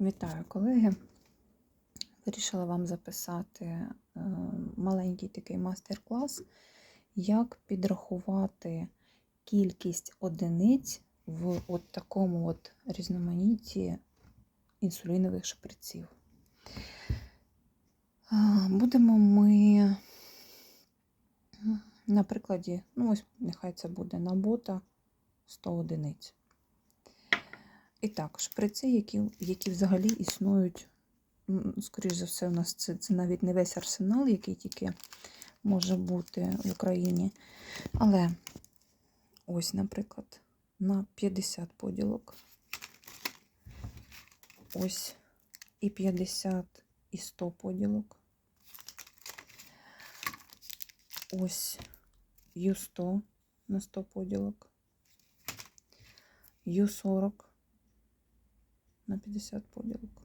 Вітаю, колеги. Вирішила вам записати е, маленький такий мастер-клас, як підрахувати кількість одиниць в от такому от різноманітті інсулінових шприців. Будемо ми на прикладі, ну ось нехай це буде набота 100 одиниць. І так, шприци, які які взагалі існують, скоріш за все, у нас це, це навіть не весь арсенал, який тільки може бути в Україні. Але ось, наприклад, на 50 поділок. Ось і 50, і 100 поділок. Ось Ю100 на 100 поділок. Ю40 на 50 поділок.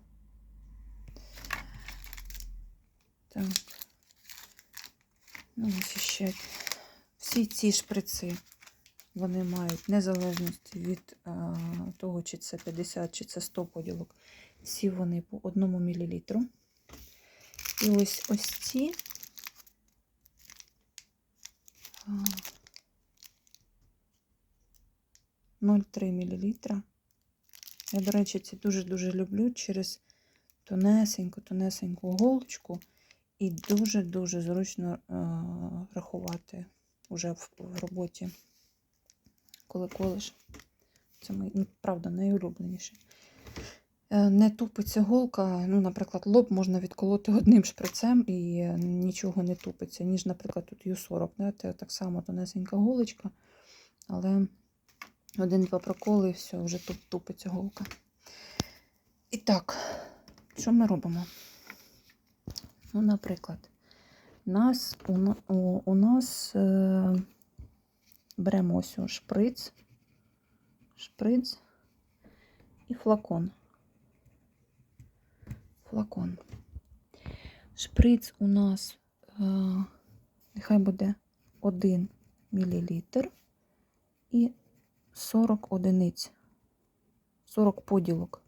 Так. Ну, ще. Всі ці шприци, вони мають незалежності від а, того, чи це 50, чи це 100 поділок. Всі вони по 1 мл. І ось ось ці. А, 0,3 мл. Я, до речі, ці дуже-дуже люблю через тонесеньку, тонесеньку голочку і дуже-дуже зручно е рахувати вже в, в роботі, коли колиш. Це мій, ну, правда, найулюбленіший. Е не тупиться голка, ну, наприклад, лоб можна відколоти одним шприцем і нічого не тупиться, ніж, наприклад, тут Ю40. Да? Так само тонесенька голочка, але один-два проколи і все, вже тут тупиться голка. І так, що ми робимо? Ну, наприклад, нас, у, у, у нас е, беремо ось шприц, шприц і флакон. Флакон. Шприц у нас, е, нехай буде 1 мл і 40 одиниць, 40 поділок,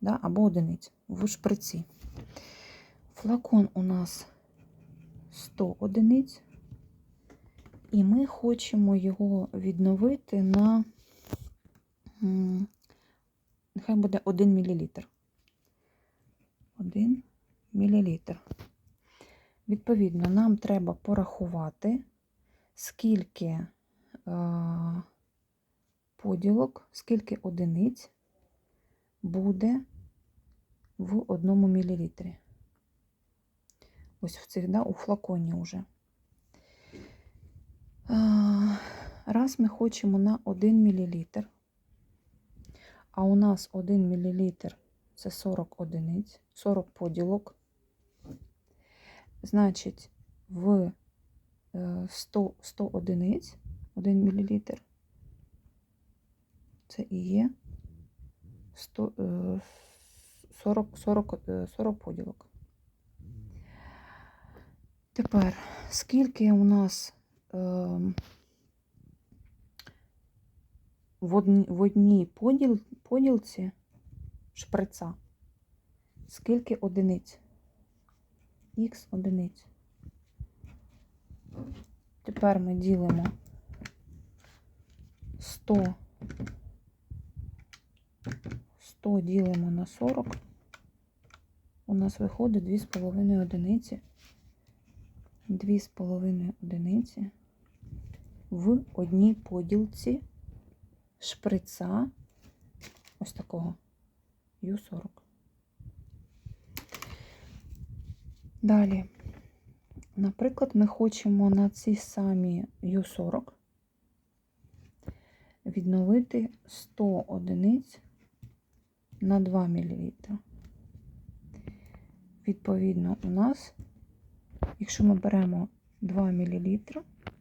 да, або одиниць в шприці. Флакон у нас 100 одиниць, і ми хочемо його відновити на, нехай буде 1 мл. 1 мл. Відповідно, нам треба порахувати, скільки поділок, скільки одиниць буде в одному мілілітрі. Ось в цих, да, у флаконі вже. Раз ми хочемо на 1 мл, а у нас 1 мл це 40 одиниць, 40 поділок. Значить, в 100 100 одиниць 1 мл це і є 100, 40, 40, 40 поділок. Тепер, скільки у нас е, в одній, в одній поділ, поділці шприца, скільки одиниць? Х одиниць. Тепер ми ділимо 100 100 ділимо на 40, у нас виходить 2,5 одиниці. 2,5 одиниці в одній поділці шприца ось такого Ю40. Далі, наприклад, ми хочемо на ці самі Ю40 відновити 100 одиниць на 2 мл. Відповідно, у нас, якщо ми беремо 2 мл,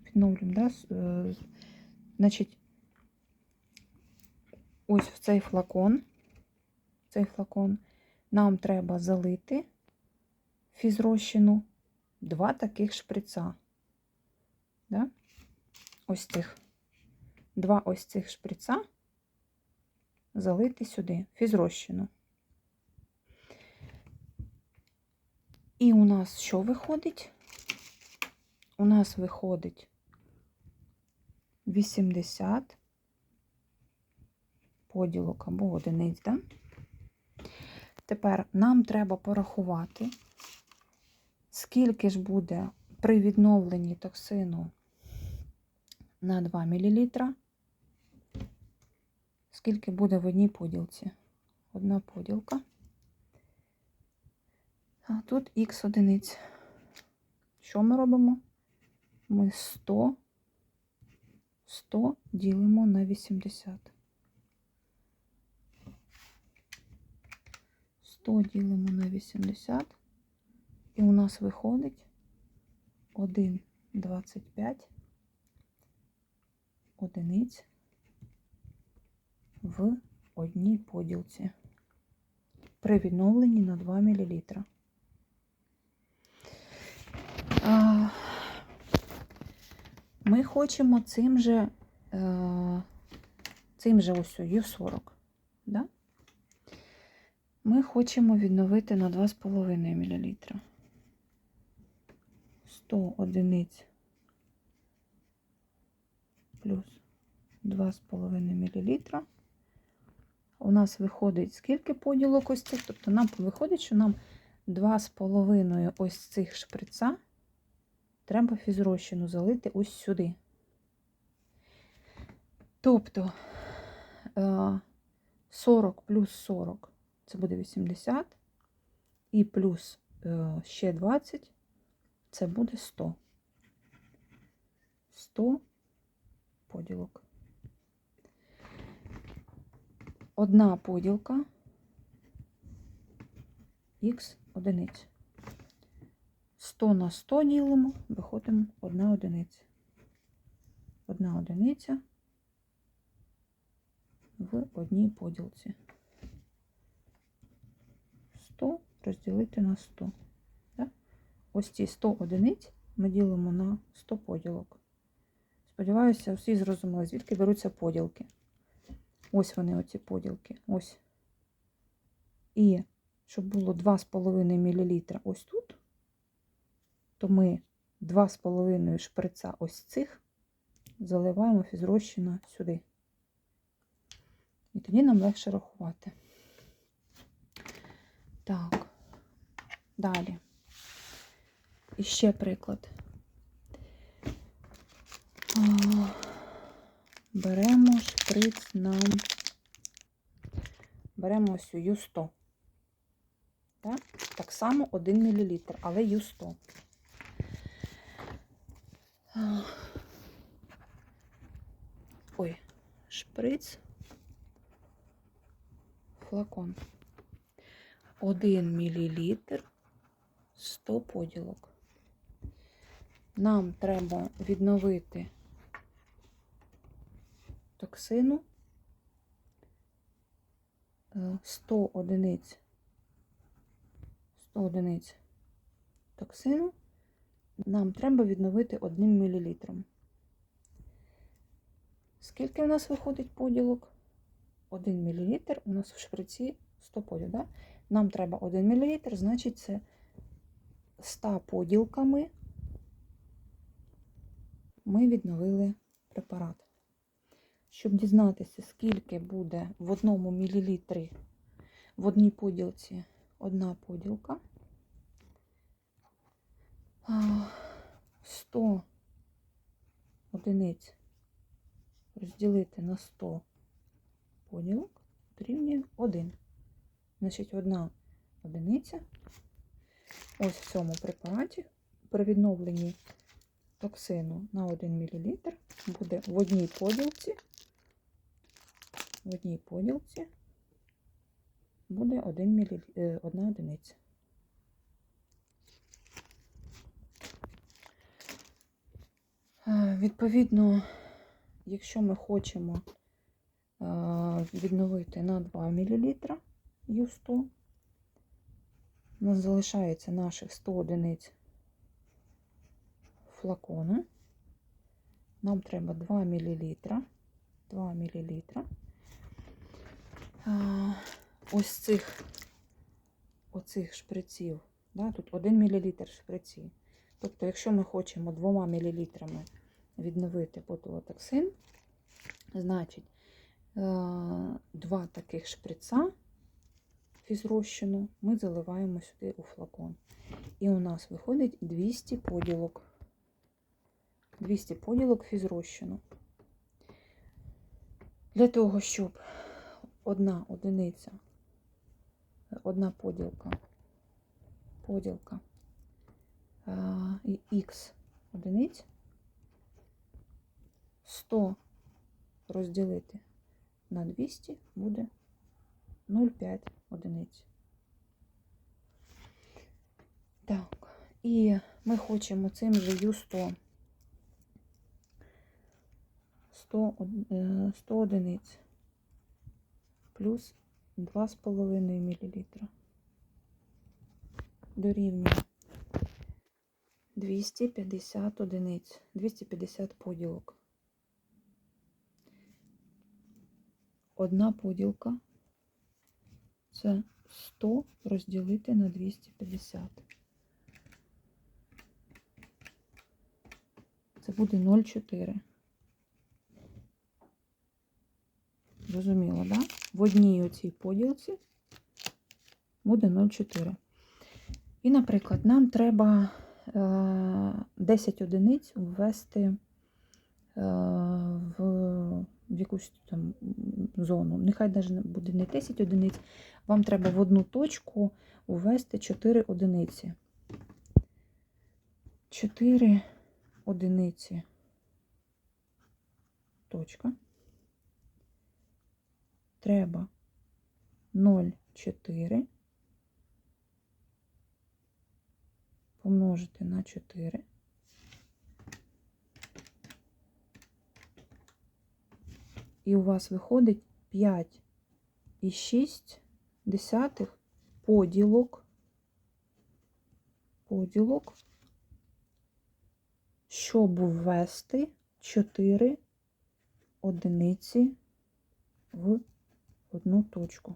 відновлюємо, да, е, значить, ось в цей флакон, цей флакон нам треба залити фізрощину два таких шприца. Да? Ось цих. Два ось цих шприца залити сюди фізрозчину. І у нас що виходить? У нас виходить 80 поділок або одиниць, да? Тепер нам треба порахувати, скільки ж буде при відновленні токсину на 2 мілілітра скільки буде в одній поділці. Одна поділка. А тут х одиниць. Що ми робимо? Ми 100, 100 ділимо на 80. 100 ділимо на 80. І у нас виходить 1,25 одиниць в одній поділці при відновленні на 2 мл. Ми хочемо цим же, е, цим же ось Ю40. Да? Ми хочемо відновити на 2,5 мл. 100 одиниць плюс 2,5 мл. У нас виходить скільки поділок ось цих? Тобто нам виходить, що нам 2,5 ось цих шприца треба фізрозчину залити ось сюди. Тобто е, 40 плюс 40 це буде 80, і плюс е, ще 20 це буде 100. 100 поділок. Одна поділка х одиниць. 100 на 100 ділимо, виходимо одна одиниця. Одна одиниця в одній поділці. 100 розділити на 100. Так? Ось ці 100 одиниць ми ділимо на 100 поділок. Сподіваюся, всі зрозуміли, звідки беруться поділки. Ось вони, оці поділки. Ось. І щоб було 2,5 мл ось тут, то ми 2,5 шприца ось цих заливаємо фізрозчина сюди. І тоді нам легше рахувати. Так, далі. І ще приклад. Беремо шприц нам, беремо ось Ю100. Так? так само 1 мл, але Ю100. Ой, шприц, флакон. 1 мл 100 поділок. Нам треба відновити токсину 100 одиниць 100 одиниць токсину нам треба відновити 1 мл. Скільки у нас виходить поділок? 1 мл у нас в шприці 100 поділ. Да? Нам треба 1 мл, значить це 100 поділками ми відновили препарат. Щоб дізнатися, скільки буде в одному мілілітрі в одній поділці одна поділка. 100 одиниць розділити на 100 поділок дорівнює 1. Значить, одна одиниця ось в цьому препараті при відновленні токсину на 1 мл буде в одній поділці, в одній поділці буде 1 мл, одна одиниця. Е, Відповідно, якщо ми хочемо е, відновити на 2 мл Ю100, у нас залишається наших 100 одиниць флакону. Нам треба 2 мл. 2 мл. Ось цих оцих шприців Да? Тут 1 мл шприці. Тобто, якщо ми хочемо 2 мл відновити ботулотоксин, значить, е, два таких шприца фізрозчину ми заливаємо сюди у флакон. І у нас виходить 200 поділок. 200 поділок фізрозчину. Для того, щоб одна одиниця, одна поділка, поділка. Х одиниць. 100 розділити на 200 буде 0,5 одиниць. Так, і ми хочемо цим же Ю100 100, е, 100 одиниць плюс 2,5 мл дорівнює 250 одиниць, 250 поділок. Одна поділка це 100 розділити на 250. Це буде 0,4. Зрозуміло, так? Да? В одній оцій поділці буде 0,4. І, наприклад, нам треба е, 10 одиниць ввести е, в якусь там зону. Нехай навіть буде не 10 одиниць, вам треба в одну точку ввести 4 одиниці. 4 одиниці. Точка. Треба 0,4 помножити на 4. І у вас виходить 5 і 6 десятих поділок, поділок, щоб ввести 4 одиниці в одну точку.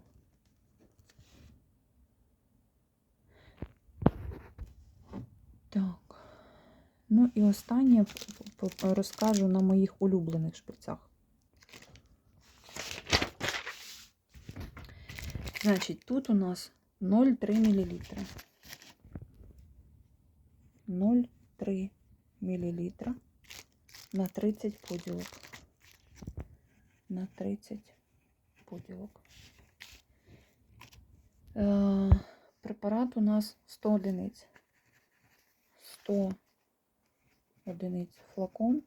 Так. Ну і останнє розкажу на моїх улюблених шприцях. Значить, тут у нас 0,3 мл. 0,3 мл на 30 поділок. На 30 поділок. Е, препарат у нас 100 одиниць. 100 одиниць флакон.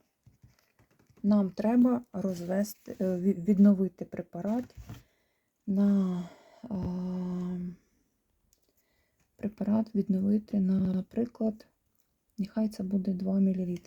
Нам треба розвести, е, відновити препарат на е, препарат відновити на, наприклад, нехай це буде 2 мл.